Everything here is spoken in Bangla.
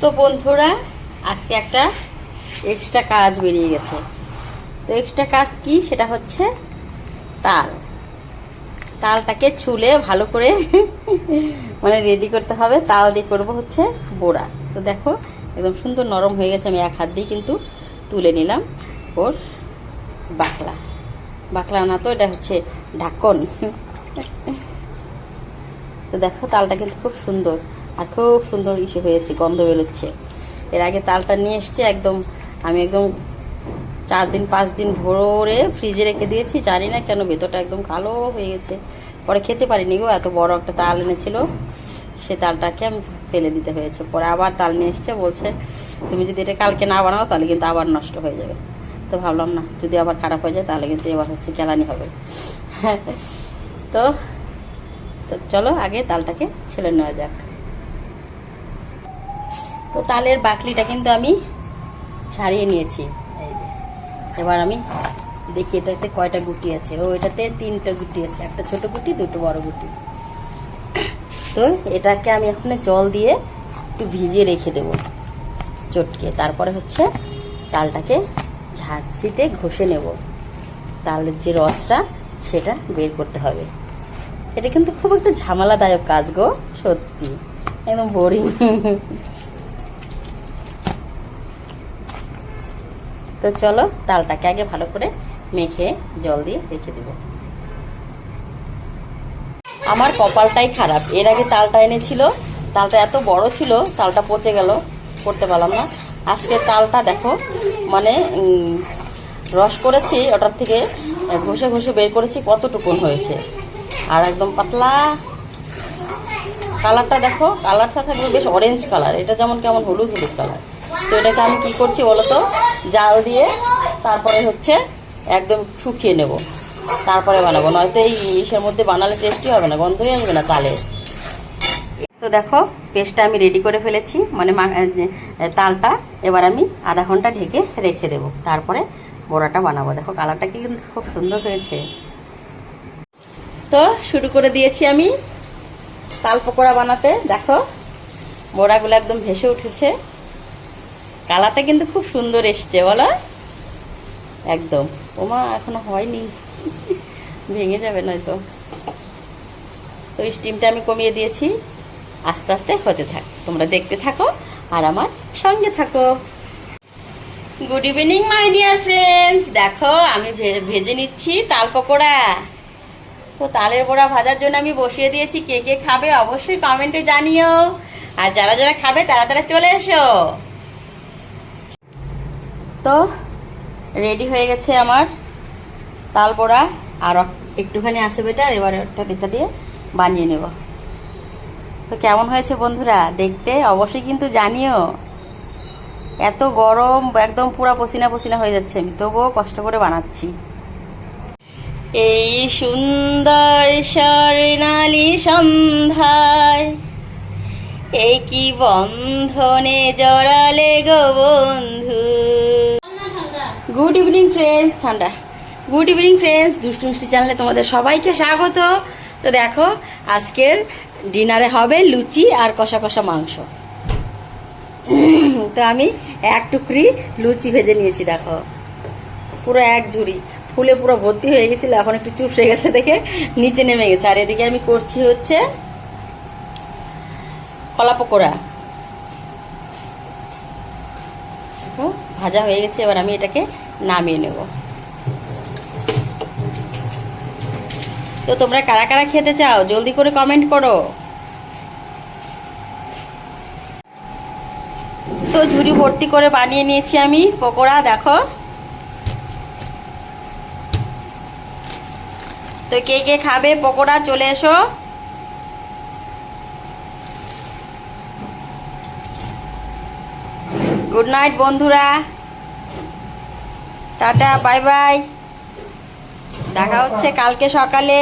তো বন্ধুরা, আজকে একটা এক্সট্রা কাজ বেরিয়ে গেছে। তো এক্সট্রা কাজ কি? সেটা হচ্ছে তাল। তালটাকে ছুলে ভালো করে মানে রেডি করতে হবে। তাল দিয়ে করব হচ্ছে বোড়া। তো দেখো, একদম সুন্দর নরম হয়ে গেছে। আমি এক হাত দিয়ে কিন্তু তুলে নিলাম ওর বাকলা। বাকলা না তো, এটা হচ্ছে ঢাকন। তো দেখো, তালটা কিন্তু খুব সুন্দর। আর খুব সুন্দর ইসে হয়েছে, গন্ধ বেরোচ্ছে। এর আগে তালটা নিয়ে এসছে, একদম আমি একদম চার দিন, পাঁচ দিন ভরে ফ্রিজে রেখে দিয়েছি, জানি না কেন ভেতরটা একদম কালো হয়ে গেছে। পরে খেতে পারিনি গো, এত বড় একটা তাল এনেছিল, সে তালটাকে আমি ফেলে দিতে হয়েছে। পরে আবার তাল নিয়ে এসছে, বলছে, তুমি যদি এটা কালকে না বানাও, তাহলে কিন্তু আবার নষ্ট হয়ে যাবে। তো ভাবলাম, না, যদি আবার খারাপ হয়ে যায়, তাহলে কিন্তু এবার হচ্ছে কেলানি হবে। তো তো চলো, আগে তালটাকে ছেলে নেওয়া যাক। তো তালের বাকলিটা কিন্তু আমি ছাড়িয়ে নিয়েছি। এবার আমি দেখি এটাতে কয়টা গুটি আছে। ও, এটাতে তিনটা গুটি আছে। একটা ছোট গুটি, দুটো বড় গুটি। তো এটাকে আমি এখন জল দিয়ে একটু ভিজিয়ে রেখে দেবো চটকে। তারপরে হচ্ছে তালটাকে ঝাঁঝরিতে ঘষে নেব। তালের যে রসটা, সেটা বের করতে হবে। এটা কিন্তু খুব একটা ঝামেলাদায়ক কাজ গো, সত্যি। একদম বোরিং তো চলো তালটাকে আগে ভালো করে মেখে জল দিয়ে রেখে দেব। আমার কপালটাই খারাপ। এর আগে তালটা এনেছিল, তালটা এত বড় ছিল, তালটা পচে গেল করতে পারলাম না। আজকে তালটা দেখো মানে রস করেছি, ওটার থেকে ঘষে ঘষে বের করেছি, কতটুকুন হয়েছে। আর একদম পাতলা। কালারটা দেখো, কালারটা থাকবে বেশ অরেঞ্জ কালার এটা যেমন কেমন হলুদ হলুদ কালার তো এটাকে আমি কি করছি বলো তো জাল দিয়ে তারপরে হচ্ছে একদম শুকিয়ে নেব। তারপরে বানাবো। নয়তো এই ইসের মধ্যে বানালে টেস্টি হবে না, গন্ধই আসবে না তালে। তো দেখো, পেস্টটা আমি রেডি করে ফেলেছি। মানে তালটা এবার আমি আধা ঘণ্টা ঢেকে রেখে দেবো। তারপরে বড়াটা বানাবো। দেখো, কালারটা কিন্তু খুব সুন্দর হয়েছে। তো শুরু করে দিয়েছি আমি তাল পকোড়া বানাতে। দেখো, বড়াগুলো একদম ভেসে উঠেছে। কালারটা কিন্তু খুব সুন্দর এসছে, বলো। একদম। ওমা, এখনও হয়নি। ভেঙে যাবে নয়তো। তো স্টিমটা আমি কমিয়ে দিয়েছি। আস্তে আস্তে হতে থাক। তোমরা দেখতে থাকো আর আমার সঙ্গে থাকো। Good evening my dear friends দেখো, আমি ভেজে নিচ্ছি তাল পকোড়া। তো তালের বড়া ভাজার জন্য আমি বসিয়ে দিয়েছি। কে কে খাবে অবশ্যই কমেন্টে জানিও। আর যারা যারা খাবে, তারা তারা চলে এসো। তো রেডি হয়ে গেছে আমার। তাল বড়া আর একটুখানি আছে বেটার এবার একটা দিকটা দিয়ে বানিয়ে নেব। তো কেমন হয়েছে বন্ধুরা? দেখতে অবশ্যই কিন্তু জানিও। এত গরম, একদম পুরা পসিনা পসিনা হয়ে যাচ্ছে আমি, তবুও কষ্ট করে বানাচ্ছি। এই সুন্দর স্বর্ণালী সন্ধ্যায় এই কি বন্ধনে জড়ালে গো বন্ধু? গুড ইভিনিং ফ্রেন্ডস ঠান্ডা। গুড ইভিনিং ফ্রেন্ডস দুষ্টু মিষ্টি চ্যানেলে তোমাদের সবাইকে স্বাগত। তো দেখো, আজকের ডিনারে হবে লুচি আর কষা কষা মাংস। তো আমি এক টুকরি লুচি ভেজে নিয়েছি, দেখো। পুরো এক ঝুড়ি। ফুলে পুরো ভর্তি হয়ে গেছিল, এখন একটু চুপসে গেছে দেখে নিচে নেমে গেছে। আর এদিকে আমি করছি হচ্ছে কলা পকোড়া দেখো, ভাজা হয়ে গেছে, এবার আমি এটাকে নামিয়ে নেব। তো তোমরা কারা কারা খেতে চাও, জলদি করে কমেন্ট করো। তো ঝুড়ি ভর্তি করে বানিয়ে নিয়েছি আমি, পকোড়া, দেখো। তো কে কে খাবে, পকোড়া, চলে এসো। গুড নাইট বন্ধুরা। টাটা বাই বাই দেখা হচ্ছে কালকে সকালে।